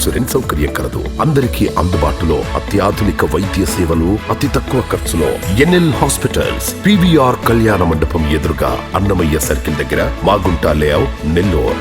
Insurance సౌకర్యం కలదు. అందరికీ అందుబాటులో అత్యాధునిక వైద్య సేవలు అతి తక్కువ ఖర్చులో. ఎన్ఎల్ హాస్పిటల్స్ పివిఆర్ కళ్యాణ మండపం ఎదురుగా అన్నమయ్య సర్కిల్ దగ్గర Magunta layout Nellore.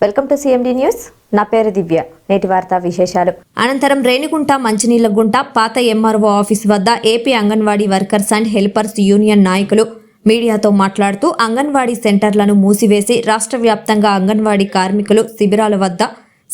Welcome to CMD news. నా పేరు దివ్య. నేటి వార్తా విశేషాలు. అనంతరం రేణిగుంట మంచినీళ్ళ గుంట పాత ఎంఆర్ఓ ఆఫీస్ వద్ద AP anganwadi workers and helpers union నాయకులు మీడియాతో మాట్లాడుతూ అంగన్వాడీ సెంటర్లను మూసివేసి రాష్ట్ర వ్యాప్తంగా అంగన్వాడీ కార్మికులు శిబిరాల వద్ద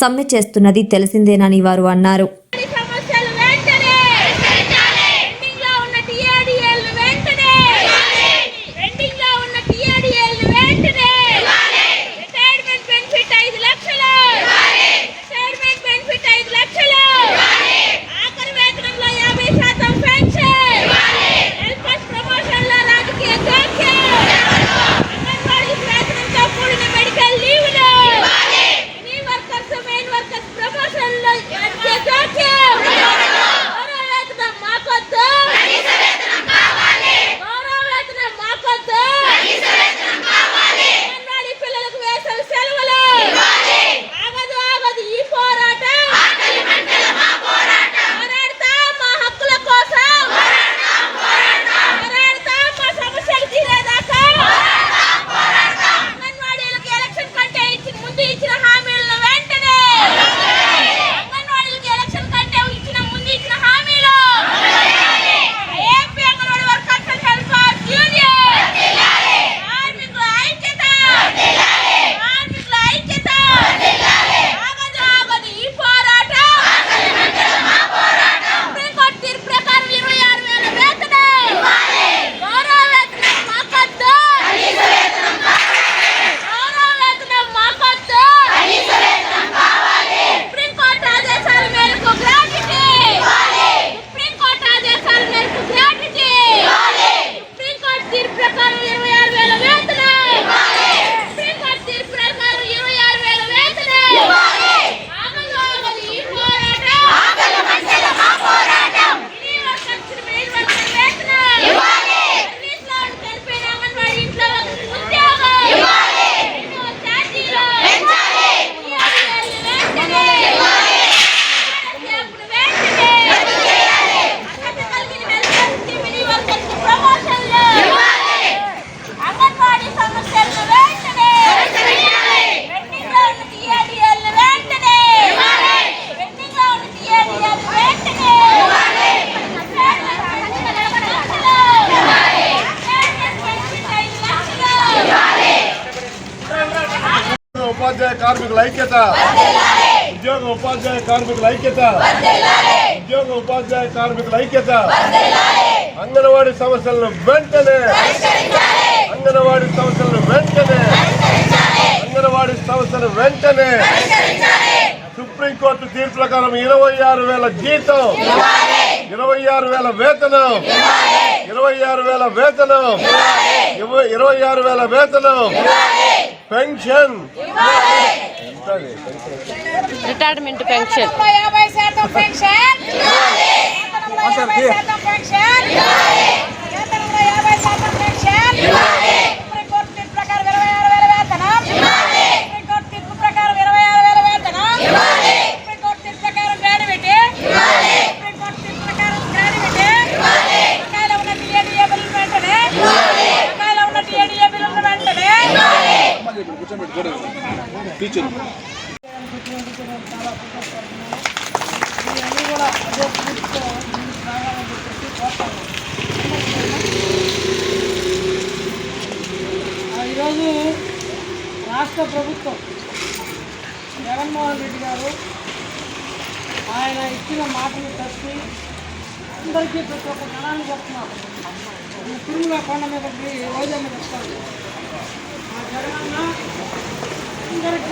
సమ్మె చేస్తున్నది తెలిసిందేనని వారు అన్నారు. కార్మికుల ఐక్యత. ఉద్యోగ ఉపాధ్యాయ కార్మికుల ఐక్యత. ఉద్యోగ ఉపాధ్యాయ కార్మికుల ఐక్యత. అంగన్వాడీ సమస్యలను వెంటనే అంగన్వాడీ సమస్యలను వెంటనే అంగన్వాడీ సమస్యలు వెంటనే సుప్రీంకోర్టు తీర్పు ప్రకారం ఇరవై ఆరు వేల జీతం ఇరవై ఆరు వేల వేతనం ఇరవై ఆరు వేల వేతనం ఇరవై ఆరు వేల వేతనం పెన్షన్? Retirement pension. యాభై శాతం పెన్షన్ వేతనంలో యాభై శాతం పెన్షన్ వేతనంలో యాభై శాతం పెన్షన్ సుప్రీంకోర్టు తీర్పు ప్రకారం ఇరవై ఆరు వేల వేతనం సుప్రీంకోర్టు తీర్పు ప్రకారం ఇరవై ఆరు వేల వేతనం సుప్రీంకోర్టు తీర్పు ప్రకారం గ్రాడ్యుయేట్ సుప్రీంకోర్టు తీర్పు ప్రకారం గ్రాడ్యుయేట్ బకాయిలో ఉన్న టీఏడీఏ బిల్లు వెంటనే బకాయిలో ఉన్న టీఏడీఏ బిల్లు వెంటనే ఈరోజు రాష్ట్ర ప్రభుత్వం జగన్మోహన్ రెడ్డి గారు ఆయన ఇచ్చిన మాటను తప్పి అందరికీ ప్రతి ఒక్క జనాన్ని చెప్తున్నారు. ఈ తిరుమల కొండ మీదకి రోజమ్మ చెప్తారు ఆ జగనన్న అందరికీ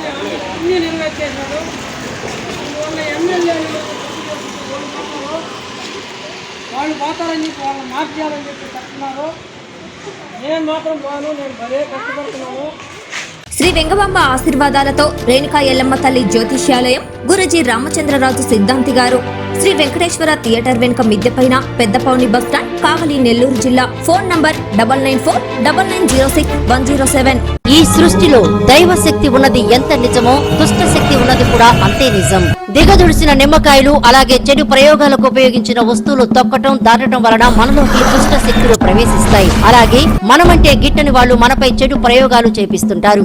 అన్ని నెరవేర్చేశాడు అందువల్ల ఎన్నో ఎమ్మెల్యేలు వాళ్ళు పోతారని చెప్పి వాళ్ళని మార్చేయాలని చెప్పి చెప్తున్నారు నేను మాత్రం పోను నేను భలే కష్టపడుతున్నాను. శ్రీ వెంగబాంబ ఆశీర్వాదాలతో రేణుకా ఎల్లమ్మ తల్లి జ్యోతిష్యాలయం గురుజీ రామచంద్రరాజు సిద్ధాంతి గారు. శ్రీ వెంకటేశ్వర థియేటర్ వెనుక మిద్దెపైన పెద్దపౌని బస్ స్టాండ్ కావలి నెల్లూరు జిల్లా. Phone number double nine four double nine zero six one zero seven. ఈ సృష్టిలో దైవ శక్తి ఉన్నది ఎంత నిజమో దుష్ట శక్తి ఉన్నది కూడా అంతే నిజం. దిగదుడిసిన నిమ్మకాయలు అలాగే చెడు ప్రయోగాలకు ఉపయోగించిన వస్తువులు తొక్కటం దాటడం వలన మనలోకి దుష్ట శక్తులు ప్రవేశిస్తాయి. అలాగే మనమంటే గిట్టని వాళ్ళు మనపై చెడు ప్రయోగాలు చేపిస్తుంటారు.